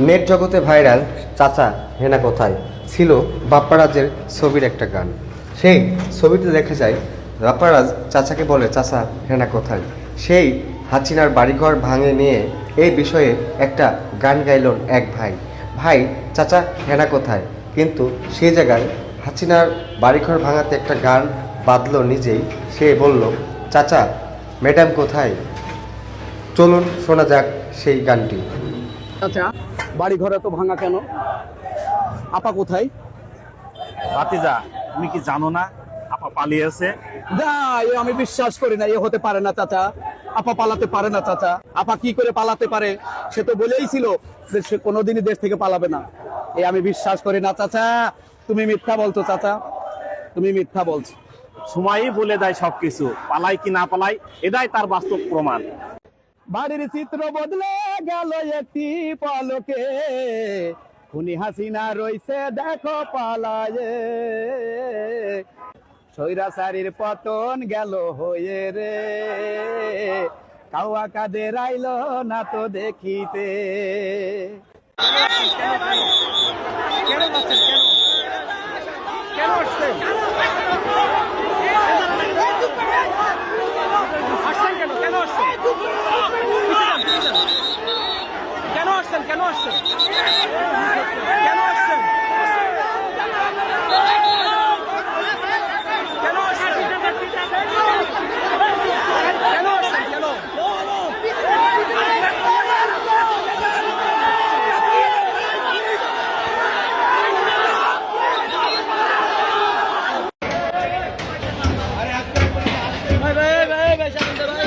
Net জগতে viral, চাচা, হেনা কোথায়? ছিল বাপ্পারাজের ছবির একটা গান। সেই ছবিতে দেখা যায়, বাপ্পারাজ চাচাকে বলে, চাচা, হেনা কোথায়? সেই হাসিনার বাড়িঘর ভাঙে নিয়ে এই বিষয়ে একটা গান গাইল এক ভাই। ভাই, চাচা, হেনা কোথায়? কিন্তু সেই জায়গায় হাসিনার বাড়িঘর ভাঙাতে একটা গান বাঁধলো নিজেই। সে বলল, চাচা, ম্যাডাম কোথায়? চলুন, শোনা যাক সেই গানটি। আচ্ছা বাড়ি ঘরে তো ভাঙা কেন? আপা কোথায়? ভাতিজা তুমি কি জানো না আপা পালিয়েছে? না এ আমি বিশ্বাস করি না এ হতে পারে না চাচা। আপা পালাতে পারে না চাচা। আপা কি করে পালাতে পারে? সে তো বলেই ছিল যে সে কোনোদিনই দেশ থেকে পালাবে না। এ আমি বিশ্বাস করি না চাচা। তুমি মিথ্যা বলছো চাচা। তুমি মিথ্যা বলছো। সময়ই বলে দেয় সবকিছু। পালাই কি না পালাই এটাই তার বাস্তব প্রমাণ। বাড়ির চিত্র বদলে গেল একটি পলকে। খুনি হাসিনা রইছে, দেখো পালায়ে। সৈরাচারীর পতন গেল হয়ে রে। কাউয়া কাদের আইল না তো দেখিতে। আসছেন কেন কেন আসছেন কেন আসছেন কেন আসছেন কেন আসছেন কেন আসছেন কেন আসছেন কেন ভাই ভাই ভাই ভাই শান্ত ভাই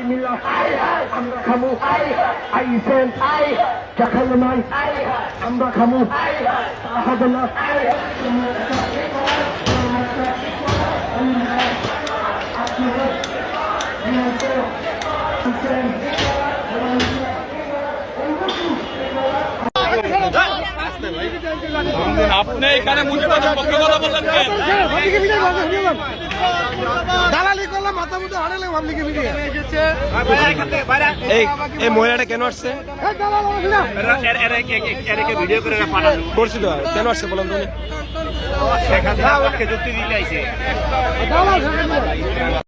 সবাই মিলা আমরা খামু। আইসেন দেখালে নাই আমরা খামু। তা হবে না আপনি এখানে মুজিবাদের পক্ষে কথা বললেন দালালি করলাম মাথা মুঠে হারালে পাবলিকে মিডিয়া? এই এই মহিলাটা কেন আসছে? ভিডিও করে করছি তো কেন আসছে বলেন তুমি যুক্তি দিতে আইছে।